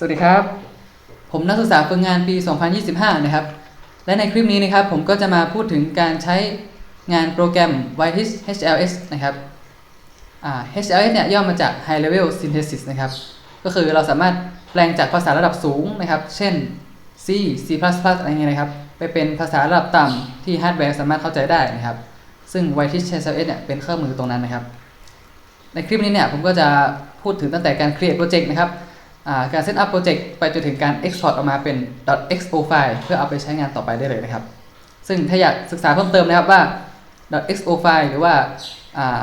สวัสดีครับ ผมนักศึกษาฝึกงานปี 2025 นะครับ และในคลิปนี้นะครับผมก็จะมาพูดถึงการใช้งานโปรแกรม Whitefish HLS นะครับ HLS เนี่ยย่อมาจาก High Level Synthesis นะครับ ก็คือเราสามารถแปลงจากภาษาระดับสูงนะครับ เช่น C C++ อะไรเงี้ยนะครับ ไปเป็นภาษาระดับต่ำที่ฮาร์ดแวร์สามารถเข้าใจได้นะครับ ซึ่ง Whitefish HLS เนี่ยเป็นเครื่องมือตรงนั้นนะครับ ในคลิปนี้เนี่ยผมก็จะพูดถึงตั้งแต่การ create project นะครับ การ set up project ไปจนถึงการ export ออกมาเป็น .xo file เพื่อเอาไปใช้งานต่อไปได้เลยนะครับ ซึ่งถ้าอยากศึกษาเพิ่มเติมนะครับว่า .xo file หรือว่าา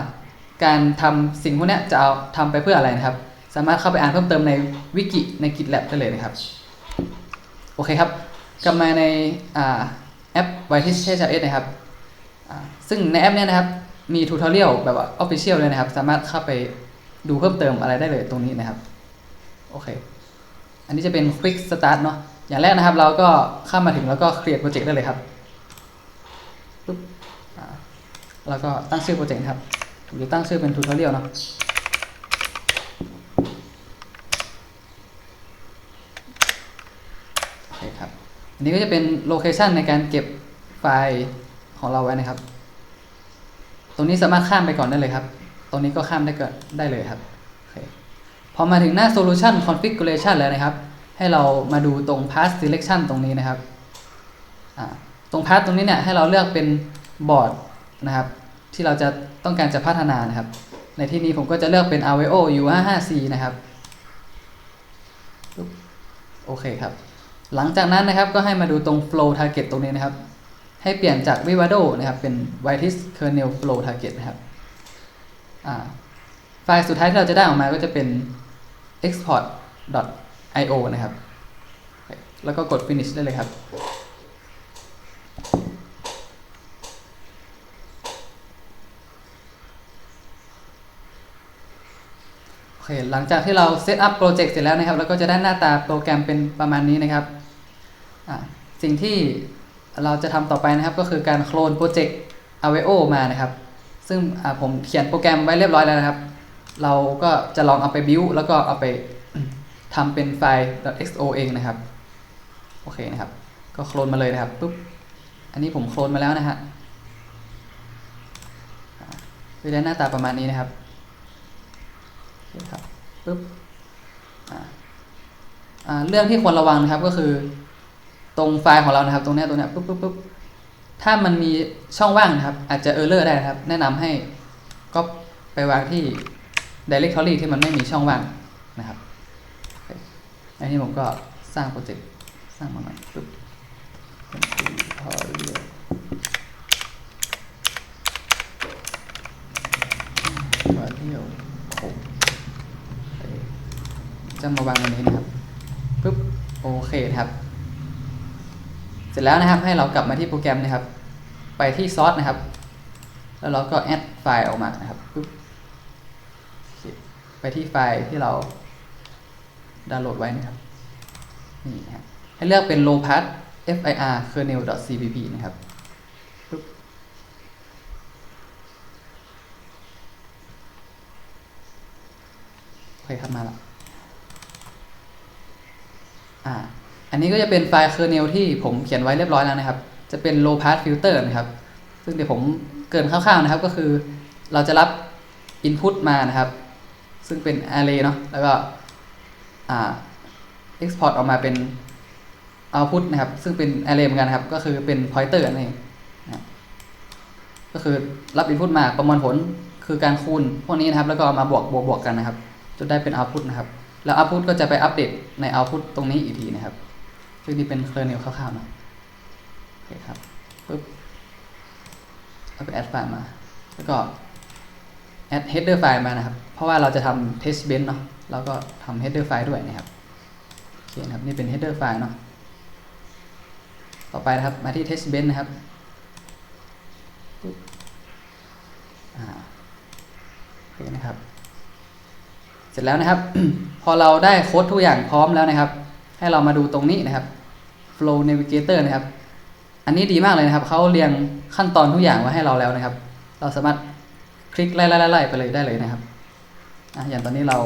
การทำสิ่งพวกนี้จะเอาทำไปเพื่ออะไรนะครับ สามารถเข้าไปอ่านเพิ่มเติมในวิกิใน GitLab ได้เลยนะครับ โอเคครับ กลับมาในอาแอป Whitefish HLS นะครับซึ่งในแอปเนี้ยนะครับ มีทูตอเรียลแบบว่า Official เลยนะครับ สามารถเข้าไปดูเพิ่มเติมอะไรได้เลยตรงนี้นะครับ โอเค อันนี้จะเป็น Quick Start เนาะอย่างแรกนะครับ เราก็เข้ามาถึงแล้วก็ Create Project ได้เลยครับปุ๊บแล้วก็ตั้งชื่อโปรเจกต์ครับผมจะตั้งชื่อเป็นทูตอเรียลเนาะโอเคครับ อันนี้ก็จะเป็นโลเคชันในการเก็บไฟล์ของเราไว้นะครับ ตรงนี้สามารถข้ามไปก่อนได้เลยครับ ตรงนี้ก็ข้ามได้ก็ได้เลยครับ พอมาถึงหน้า solution configuration แล้วนะครับ ให้เรามาดูตรง path selection ตรงนี้นะครับ ตรง path ตรงนี้เนี่ยให้เราเลือกเป็นบอร์ดนะครับ ที่เราจะต้องการจะพัฒนานะครับ ในที่นี้ผมก็จะเลือกเป็น Aveo U55C นะครับ โอเคครับ หลังจากนั้นนะครับก็ให้มาดูตรง flow target ตรงนี้นะครับ ให้เปลี่ยนจาก Vivado นะครับเป็น Whitefish kernel flow target นะครับไฟล์สุดท้ายที่เราจะได้ออกมาก็จะเป็น export.io นะครับ แล้วก็กด finish ได้เลยครับ โอเค หลังจากที่เราเซตอัพโปรเจกต์เสร็จแล้วนะครับ เราก็จะได้หน้าตาโปรแกรมเป็นประมาณนี้นะครับ สิ่งที่เราจะทำต่อไปนะครับก็คือการโคลนโปรเจกต์ Aveo มานะครับ ซึ่งผมเขียนโปรแกรมไว้เรียบร้อยแล้วนะครับ เราก็จะลองเอาไปบิวแล้วก็เอาไปทำเป็นไฟล์ .xo เองนะครับ โอเคนะครับ ก็โคลนมาเลยนะครับปุ๊บ อันนี้ผมโคลนมาแล้วนะฮะอ่าจะได้หน้าตาประมาณนี้นะครับโอเคครับปุ๊บเรื่องที่ควรระวังนะครับก็คือ ตรงไฟล์ของเรานะครับ ตรงเนี้ยตรงเนี้ยปุ๊บปุ๊บปุ๊บถ้ามันมีช่องว่างนะครับ อาจจะเออร์เลอร์ได้นะครับ แนะนำให้ก็ไปวางที่ directory ที่มันไม่มีช่องว่างนะครับอันนี้ผมก็สร้างโปรเจกต์สร้างมาใหม่ปุ๊บเป็น tutorial tutorial หกจะมาวางตรงนี้นะครับปุ๊บโอเคครับ เสร็จแล้วนะครับให้เรากลับมาที่โปรแกรมนะครับ ไปที่ซอสนะครับ แล้วเราก็แอดไฟล์ออกมานะครับ ไปที่ไฟล์ที่เราดาวน์โหลดไว้นะครับนี่นะครับให้เลือกเป็น low path fir kernel.cpp นะครับโอเคครับมาล้วอ่าอันนี้ก็จะเป็นไฟล์ kernel ที่ผมเขียนไว้เรียบร้อยแล้วนะครับ จะเป็น low pass filter นะครับ ซึ่งเดี๋ยวผมเกินคร่าวๆนะครับก็คือเราจะรับ input มานะครับ ซึ่งเป็น array เนาะแล้วก็ export ออกมาเป็น output นะครับ ซึ่งเป็น array เหมือนกันครับ ก็คือเป็น pointer นั่นเองนะครับก็คือรับ input มาประมวลผลคือการคูณพวกนี้นะครับ แล้วก็ามาบวกบวกบวกกันนะครับจนได้เป็น output นะครับ แล้ว output ก็จะไปอัปเดตใน output ตรงนี้อีกทีนะครับ ซึ่งนี่เป็น kernel คร่าวๆนะโอเคครับปึ๊บเอาไป add ไฟล์มา แล้วก็ add header ไฟล์มานะครับ เพราะว่าเราจะทำ test bench เนาะเราก็ทำ header ไฟล์ด้วยนะครับโอเคนะครับนี่เป็น header ไฟล์เนาะต่อไปนะครับมาที่ test bench นะครับปึ๊บอ่าโอเคนะครับ เสร็จแล้วนะครับ พอเราได้โค้ดทุกอย่างพร้อมแล้วนะครับ ให้เรามาดูตรงนี้นะครับ flow navigator นะครับ อันนี้ดีมากเลยนะครับ เขาเรียงขั้นตอนทุกอย่างไว้ให้เราแล้วนะครับ เราสามารถ คลิกไล่ๆๆไปเลยได้เลยนะครับอะอย่างตอนนี้เรา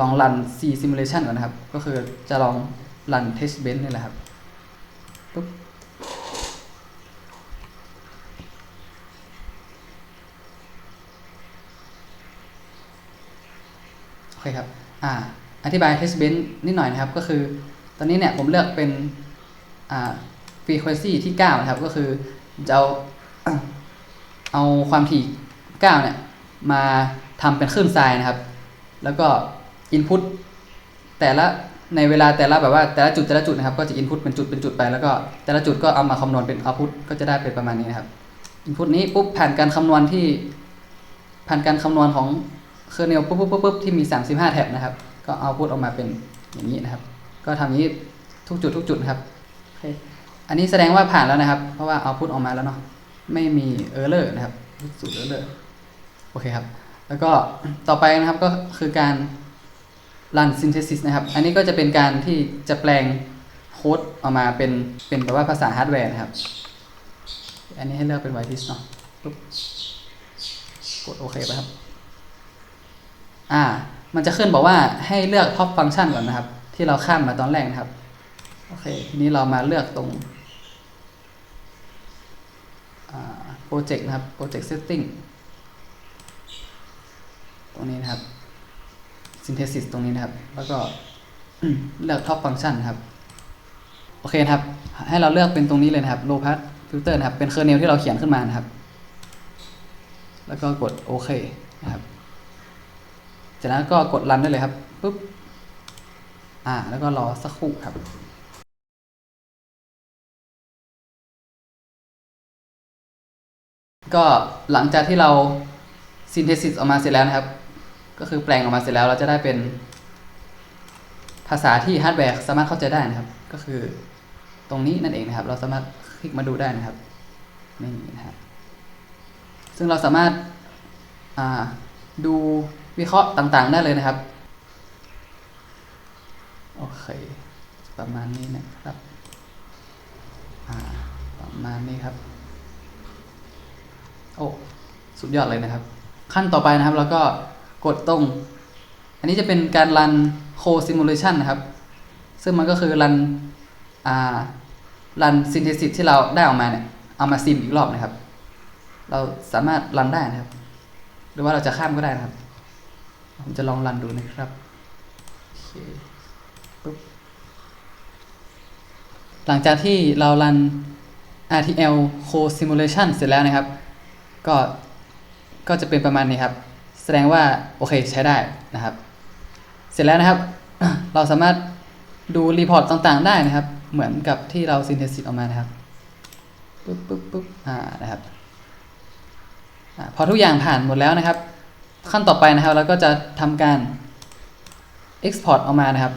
ลองรัน C simulation ก่อนนะครับ ก็คือจะลองรัน test bench นี่แหละครับปุ๊บโอเคครับอ่าอธิบาย test bench นิดหน่อยนะครับ ก็คือ ตอนนี้เนี่ยผมเลือกเป็นอ่า frequency ที่ 9 นะครับ ก็คือจะเอา เอาความถี่ 9 เนี่ย มาทำเป็นคลื่นทรายนะครับ แล้วก็ input แต่ละในเวลาแต่ละแบบว่าแต่ละจุดแต่ละจุดนะครับ ก็จะ input เป็นจุดเป็นจุดไป แล้วก็แต่ละจุดก็เอามาคำนวณเป็น output ก็จะได้เป็นประมาณนี้นะครับ input นี้ปุ๊บผ่านการคำนวณที่ผ่านการคำนวณของเคอร์เนลปุ๊บปุ๊บปุ๊บปุ๊บที่มี 35 แท็บนะครับ ก็เอาพุทออกมาเป็นอย่างนี้นะครับ ก็ทำอย่านี้ทุกจุดทุกจุดนะครับโอเคอันนี้แสดงว่าผ่านแล้วนะครับ เพราะว่าเอาพุทออกมาแล้วเนาะ ไม่มีเออร์เลอร์นะครับสูตรเออร์เลอร์โอเคครับ แล้วก็ต่อไปนะครับก็คือการ run synthesis นะครับ อันนี้ก็จะเป็นการที่จะแปลงโค้ดออกมาเป็นเป็นแบบว่าภาษาฮาร์ดแวร์นะครับ อันนี้ให้เลือกเป็น whitelist เนาะปุ๊บกดโอเคไปครับ อ่า มันจะขึ้นบอกว่าให้เลือก top function ก่อนนะครับ ที่เราข้ามมาตอนแรกนะครับ โอเค ทีนี้เรามาเลือกตรง อ่า project นะครับ project setting ตรงนี้นะครับ synthesis ตรงนี้นะครับ แล้วก็เลือก top function นครับ โอเคครับ ให้เราเลือกเป็นตรงนี้เลยนะครับ low pass filter นะครับ เป็น kernel ที่เราเขียนขึ้นมานะครับ แล้วก็กดโอเคนะครับ จากนั้นก็กดรันได้เลยครับปุ๊บ อ่า แล้วก็รอสักครู่ครับ ก็หลังจากที่เราซินเทซิสออกมาเสร็จแล้วนะครับ ก็คือแปลงออกมาเสร็จแล้วเราจะได้เป็นภาษาที่ฮาร์ดแวร์สามารถเข้าใจได้นะครับ ก็คือตรงนี้นั่นเองนะครับ เราสามารถคลิกมาดูได้นะครับนี่นะครับซึ่งเราสามารถาดูวิเคราะห์ต่างๆ ได้เลยนะครับโอเคประมาณนี้นะครับประมาณนี้ครับ โอ้สุดยอดเลยนะครับ ขั้นต่อไปนะครับแล้วก็กดตรง อันนี้จะเป็นการรันโคซิมูเลชันนะครับ ซึ่งมันก็คือรันอ่ารันซินเทซิสที่เราได้ออกมาเนี่ยเอามาซิมอีกรอบนะครับ เราสามารถรันได้นะครับ หรือว่าเราจะข้ามก็ได้นะครับ ผมจะลองรันดูนะครับโอเคปุ๊บหลังจากที่เรารัน RTL Code Simulation เสร็จแล้วนะครับ ก็ก็จะเป็นประมาณนี้ครับ แสดงว่าโอเคใช้ได้นะครับ เสร็จแล้วนะครับ เราสามารถดูรีพอร์ตต่างๆ ได้นะครับ เหมือนกับที่เราซินเทซิสออกมานะครับปุ๊บปุ๊บปุ๊บอ่านะครับอาพอทุกอย่างผ่านหมดแล้วนะครับ ขั้นต่อไปนะครับเราก็จะทำการ export ออกมานะครับ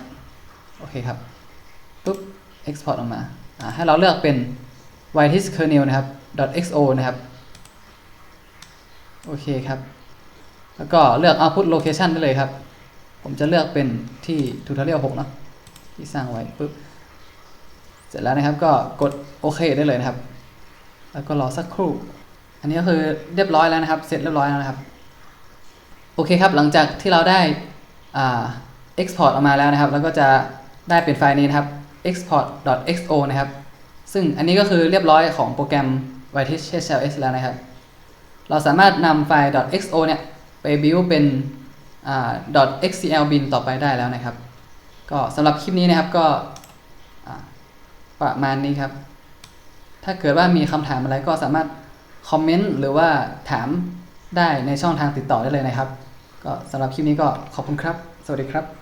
โอเคครับปุ๊บ export ออกมาอ่าให้เราเลือกเป็น whitelist kernel นะครับ .xo นะครับ โอเคครับ แล้วก็เลือก output location ได้เลยครับ ผมจะเลือกเป็นที่ tutorial 6เนาะที่สร้างไว้ปุ๊บ เสร็จแล้วนะครับก็กดโอเคได้เลยนะครับ แล้วก็รอสักครู่ อันนี้ก็คือเรียบร้อยแล้วนะครับ เสร็จเรียบร้อยแล้วนะครับ โอเคครับ หลังจากที่เราได้อ่า export ออกมาแล้วนะครับ แล้วก็จะได้เป็นไฟล์นี้นะครับ export.xo นะครับ ซึ่งอันนี้ก็คือเรียบร้อยของโปรแกรม Whitefish HLS แล้วนะครับ เราสามารถนำไฟล์ .xo เนี่ย ไป build เป็น .xcl bin ต่อไปได้แล้วนะครับ ก็สำหรับคลิปนี้นะครับก็ประมาณนี้ครับ ถ้าเกิดว่ามีคำถามอะไรก็สามารถคอมเมนต์หรือว่าถามได้ในช่องทางติดต่อได้เลยนะครับ ก็สำหรับคลิปนี้ก็ขอบคุณครับ สวัสดีครับ